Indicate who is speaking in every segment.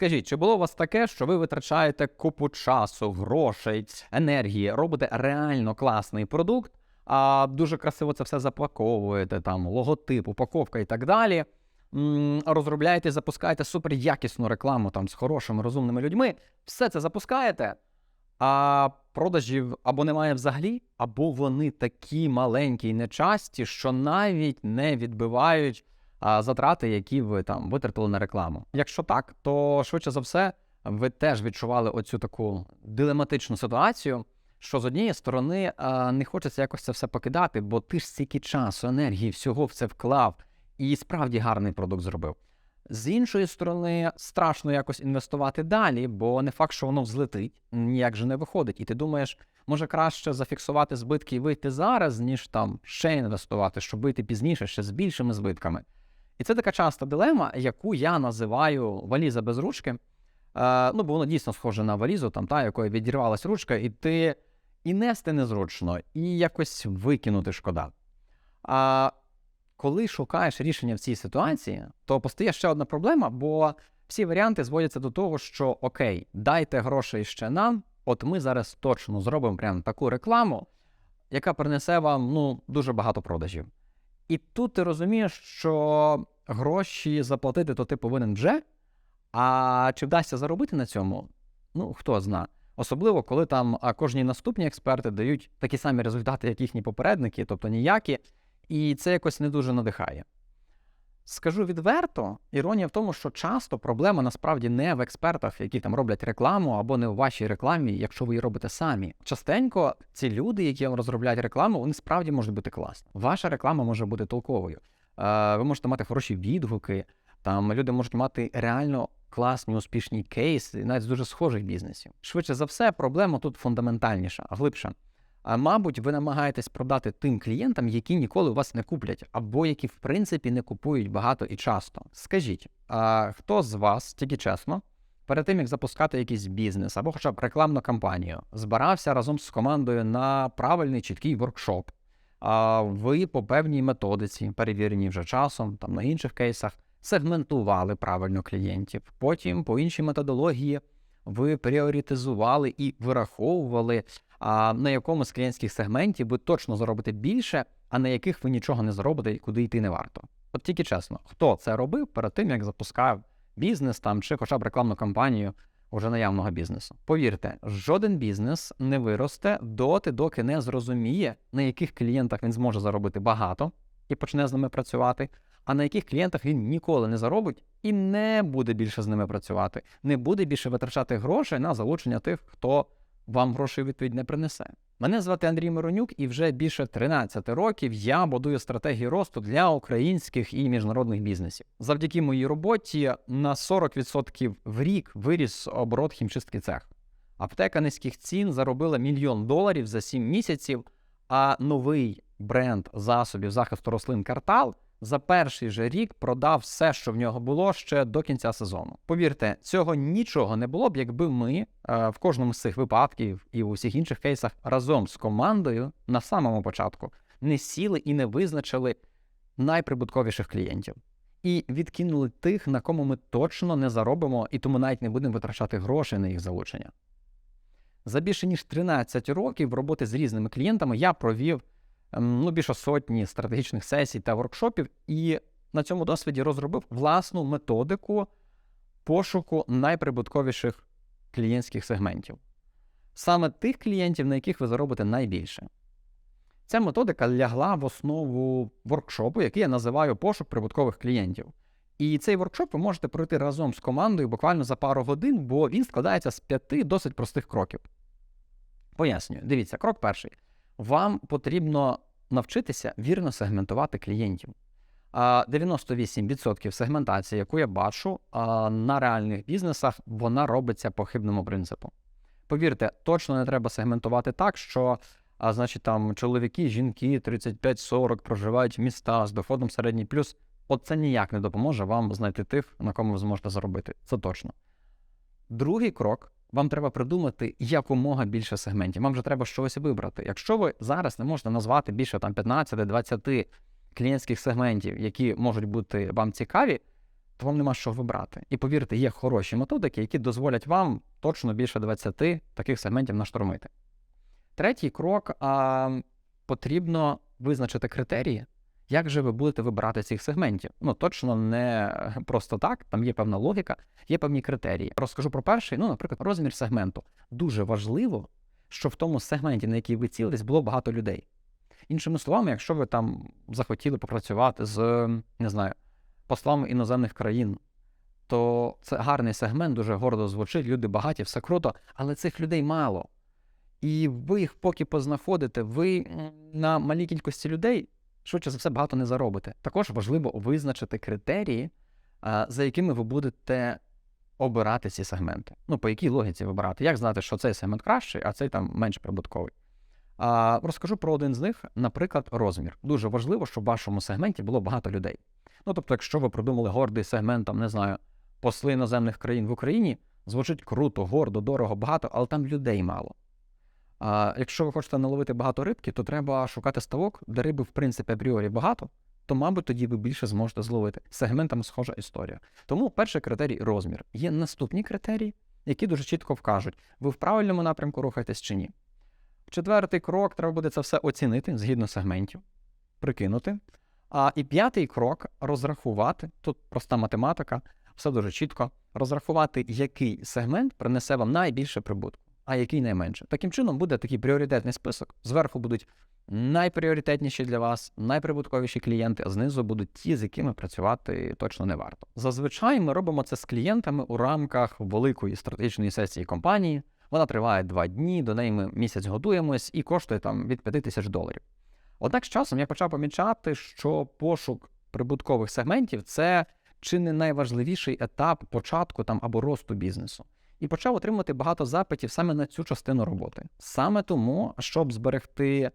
Speaker 1: Скажіть, чи було у вас таке, що ви витрачаєте купу часу, грошей, енергії, робите реально класний продукт, а дуже красиво це все запаковуєте, там логотип, упаковка і так далі. Розробляєте, запускаєте суперякісну рекламу там з хорошими, розумними людьми. Все це запускаєте, а продажів або немає взагалі, або вони такі маленькі і нечасті, що навіть не відбивають затрати, які ви там витратили на рекламу. Якщо так, то швидше за все ви теж відчували оцю таку дилематичну ситуацію, що з однієї сторони не хочеться якось це все покидати, бо ти ж стільки часу, енергії, всього в це вклав і справді гарний продукт зробив. З іншої сторони, страшно якось інвестувати далі, бо не факт, що воно взлетить, ніяк же не виходить. І ти думаєш, може краще зафіксувати збитки і вийти зараз, ніж там ще інвестувати, щоб вийти пізніше, ще з більшими збитками. І це така часта дилема, яку я називаю валіза без ручки. Е, ну, бо воно дійсно схоже на валізу, там, та, якої відірвалась ручка, і ти і нести незручно, і якось викинути шкода. А коли шукаєш рішення в цій ситуації, то постає ще одна проблема, бо всі варіанти зводяться до того, що окей, дайте грошей ще нам, от ми зараз точно зробимо прям таку рекламу, яка принесе вам ну, дуже багато продажів. І тут ти розумієш, що гроші заплатити то ти повинен вже, а чи вдасться заробити на цьому? Ну, хто зна. Особливо, коли там кожні наступні експерти дають такі самі результати, як їхні попередники, тобто ніякі, і це якось не дуже надихає. Скажу відверто, іронія в тому, що часто проблема насправді не в експертах, які там роблять рекламу, або не в вашій рекламі, якщо ви її робите самі. Частенько ці люди, які вам розробляють рекламу, вони справді можуть бути класні. Ваша реклама може бути толковою. Е, ви можете мати хороші відгуки, там люди можуть мати реально класні, успішні кейси, навіть з дуже схожих бізнесів. Швидше за все, проблема тут фундаментальніша, глибша. А мабуть, ви намагаєтесь продати тим клієнтам, які ніколи у вас не куплять, або які в принципі не купують багато і часто. Скажіть, а хто з вас, тільки чесно, перед тим як запускати якийсь бізнес або хоча б рекламну кампанію, збирався разом з командою на правильний чіткий воркшоп? А ви по певній методиці, перевірені вже часом, там на інших кейсах, сегментували правильно клієнтів. Потім по іншій методології ви пріоритизували і вираховували, а на якому з клієнтських сегментів ви точно заробите більше, а на яких ви нічого не заробите і куди йти не варто. От тільки чесно, хто це робив перед тим, як запускав бізнес там чи хоча б рекламну кампанію уже наявного бізнесу? Повірте, жоден бізнес не виросте доти, доки не зрозуміє, на яких клієнтах він зможе заробити багато і почне з ними працювати, а на яких клієнтах він ніколи не заробить і не буде більше з ними працювати, не буде більше витрачати грошей на залучення тих, хто вам грошей відповідь не принесе. Мене звати Андрій Миронюк, і вже більше 13 років я будую стратегії росту для українських і міжнародних бізнесів. Завдяки моїй роботі на 40% в рік виріс оборот хімчистки цех. Аптека низьких цін заробила мільйон доларів за 7 місяців, а новий бренд засобів захисту рослин картал за перший же рік продав все, що в нього було ще до кінця сезону. Повірте, цього нічого не було б, якби ми е, в кожному з цих випадків і в усіх інших кейсах разом з командою на самому початку не сіли і не визначили найприбутковіших клієнтів. І відкинули тих, на кому ми точно не заробимо, і тому навіть не будемо витрачати гроші на їх залучення. За більше ніж 13 років роботи з різними клієнтами я провів ну, більше сотні стратегічних сесій та воркшопів, і на цьому досвіді розробив власну методику пошуку найприбутковіших клієнтських сегментів. Саме тих клієнтів, на яких ви заробите найбільше. Ця методика лягла в основу воркшопу, який я називаю пошук прибуткових клієнтів. І цей воркшоп ви можете пройти разом з командою буквально за пару годин, бо він складається з п'яти досить простих кроків. Пояснюю, дивіться, крок перший. Вам потрібно навчитися вірно сегментувати клієнтів. А 98% сегментації, яку я бачу на реальних бізнесах, вона робиться по хибному принципу. Повірте, точно не треба сегментувати так, що а, значить, там чоловіки, жінки 35-40 проживають в містах з доходом середній плюс. От це ніяк не допоможе вам знайти тих, на кому ви зможете заробити. Це точно. Другий крок. Вам треба придумати якомога більше сегментів. Вам вже треба щось вибрати. Якщо ви зараз не можете назвати більше там 15-20 клієнтських сегментів, які можуть бути вам цікаві, то вам нема що вибрати. І повірте, є хороші методики, які дозволять вам точно більше 20 таких сегментів наштормити. Третій крок а, потрібно визначити критерії, як же ви будете вибирати цих сегментів. Ну, точно не просто так, там є певна логіка, є певні критерії. Розкажу про перший, ну, наприклад, розмір сегменту. Дуже важливо, що в тому сегменті, на який ви цілились, було багато людей. Іншими словами, якщо ви там захотіли попрацювати з, не знаю, послами іноземних країн, то це гарний сегмент, дуже гордо звучить, люди багаті, все круто, але цих людей мало. І ви їх поки познаходите, ви на малій кількості людей швидше за все багато не заробите. Також важливо визначити критерії, за якими ви будете обирати ці сегменти. Ну, по якій логіці вибирати? Як знати, що цей сегмент кращий, а цей там менш прибутковий? А, розкажу про один з них, наприклад, розмір. Дуже важливо, щоб в вашому сегменті було багато людей. Ну, тобто, якщо ви придумали гордий сегмент, там, не знаю, посли іноземних країн в Україні, звучить круто, гордо, дорого, багато, але там людей мало. А якщо ви хочете наловити багато рибки, то треба шукати ставок, де риби, в принципі, апріорі багато, то, мабуть, тоді ви більше зможете зловити. Сегментами схожа історія. Тому перший критерій розмір. Є наступні критерії, які дуже чітко вкажуть, ви в правильному напрямку рухаєтесь чи ні. Четвертий крок треба буде це все оцінити згідно сегментів, прикинути. А і п'ятий крок розрахувати. Тут проста математика, все дуже чітко. Розрахувати, який сегмент принесе вам найбільше прибутку, а який найменше. Таким чином буде такий пріоритетний список. Зверху будуть найпріоритетніші для вас, найприбутковіші клієнти, а знизу будуть ті, з якими працювати точно не варто. Зазвичай ми робимо це з клієнтами у рамках великої стратегічної сесії компанії. Вона триває два дні, до неї ми місяць готуємось і коштує там від 5 тисяч доларів. Однак з часом я почав помічати, що пошук прибуткових сегментів це чи не найважливіший етап початку там або росту бізнесу. І почав отримувати багато запитів саме на цю частину роботи. Саме тому, щоб зберегти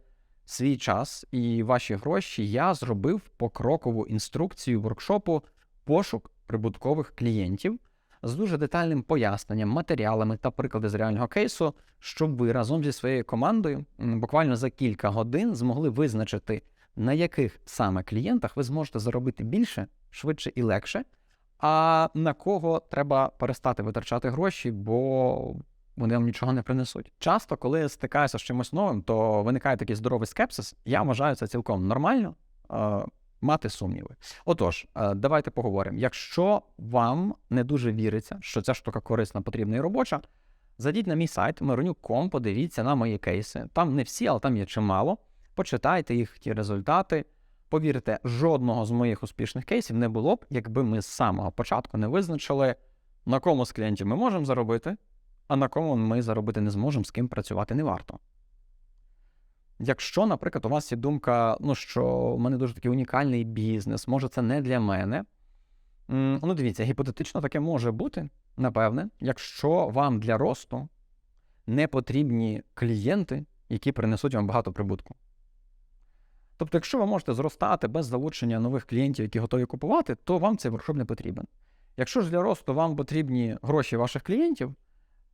Speaker 1: свій час і ваші гроші, я зробив покрокову інструкцію воркшопу пошук прибуткових клієнтів з дуже детальним поясненням, матеріалами та приклади з реального кейсу, щоб ви разом зі своєю командою буквально за кілька годин змогли визначити, на яких саме клієнтах ви зможете заробити більше, швидше і легше, а на кого треба перестати витрачати гроші, бо вони вам нічого не принесуть. Часто, коли стикаюся з чимось новим, то виникає такий здоровий скепсис. Я вважаю це цілком нормально. е, Мати сумніви. Отож, е, давайте поговоримо. Якщо вам не дуже віриться, що ця штука корисна, потрібна і робоча, зайдіть на мій сайт Mironюк.com, подивіться на мої кейси. Там не всі, але там є чимало. Почитайте їх, ті результати. Повірте, жодного з моїх успішних кейсів не було б, якби ми з самого початку не визначили, на кому з клієнтів ми можемо заробити, а на кому ми заробити не зможемо, з ким працювати не варто. Якщо, наприклад, у вас є думка, ну що в мене дуже такий унікальний бізнес, може це не для мене. Ну, дивіться, гіпотетично таке може бути, напевне, якщо вам для росту не потрібні клієнти, які принесуть вам багато прибутку. Тобто, якщо ви можете зростати без залучення нових клієнтів, які готові купувати, то вам цей воркшоп не потрібен. Якщо ж для росту вам потрібні гроші ваших клієнтів,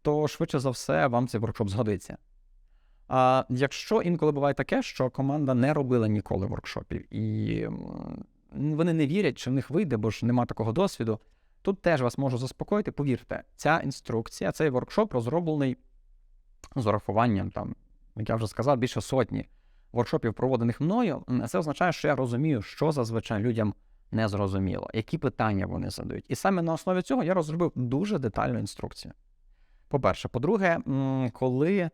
Speaker 1: то швидше за все вам цей воркшоп згодиться. А якщо інколи буває таке, що команда не робила ніколи воркшопів, і вони не вірять, чи в них вийде, бо ж нема такого досвіду, тут теж вас можу заспокоїти. Повірте, ця інструкція, цей воркшоп розроблений з урахуванням, там, як я вже сказав, більше сотні воркшопів, проводених мною. Це означає, що я розумію, що зазвичай людям не зрозуміло, які питання вони задають. І саме на основі цього я розробив дуже детальну інструкцію. По-перше, по-друге, коли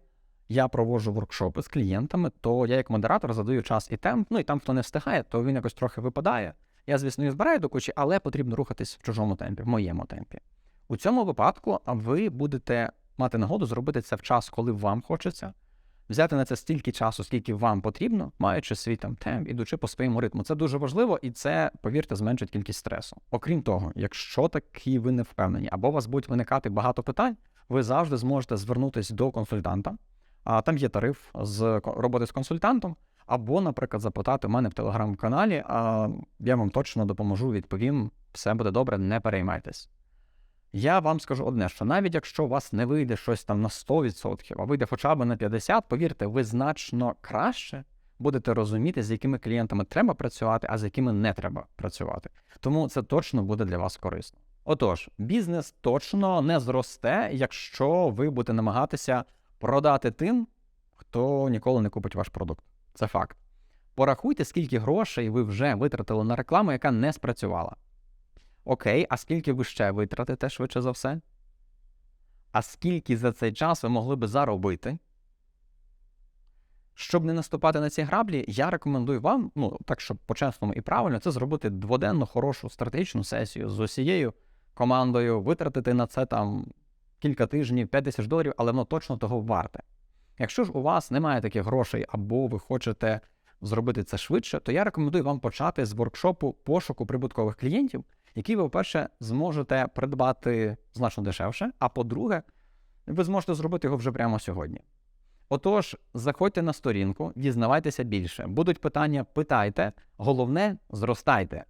Speaker 1: я проводжу воркшопи з клієнтами, то я як модератор задаю час і темп. Ну і там, хто не встигає, то він якось трохи випадає. Я, звісно, їх збираю до кучі, але потрібно рухатись в чужому темпі, в моєму темпі. У цьому випадку ви будете мати нагоду зробити це в час, коли вам хочеться, взяти на це стільки часу, скільки вам потрібно, маючи свій там темп, ідучи по своєму ритму. Це дуже важливо, і це, повірте, зменшить кількість стресу. Окрім того, якщо такі ви не впевнені, або у вас будуть виникати багато питань, ви завжди зможете звернутися до консультанта. А там є тариф з роботи з консультантом, або, наприклад, запитати в мене в телеграм-каналі, а я вам точно допоможу, відповім, все буде добре, не переймайтесь. Я вам скажу одне, що навіть якщо у вас не вийде щось там на 100%, а вийде хоча б на 50%, повірте, ви значно краще будете розуміти, з якими клієнтами треба працювати, а з якими не треба працювати. Тому це точно буде для вас корисно. Отож, бізнес точно не зросте, якщо ви будете намагатися продати тим, хто ніколи не купить ваш продукт. Це факт. Порахуйте, скільки грошей ви вже витратили на рекламу, яка не спрацювала. Окей, а скільки ви ще витратите швидше за все? А скільки за цей час ви могли би заробити? Щоб не наступати на ці граблі, я рекомендую вам, ну так щоб по-чесному і правильно, це зробити дводенну хорошу стратегічну сесію з усією командою, витратити на це там кілька тижнів, 5 тисяч доларів, але воно точно того варте. Якщо ж у вас немає таких грошей, або ви хочете зробити це швидше, то я рекомендую вам почати з воркшопу пошуку прибуткових клієнтів, які ви, по-перше, зможете придбати значно дешевше, а по-друге, ви зможете зробити його вже прямо сьогодні. Отож, заходьте на сторінку, дізнавайтеся більше. Будуть питання, питайте. Головне, зростайте.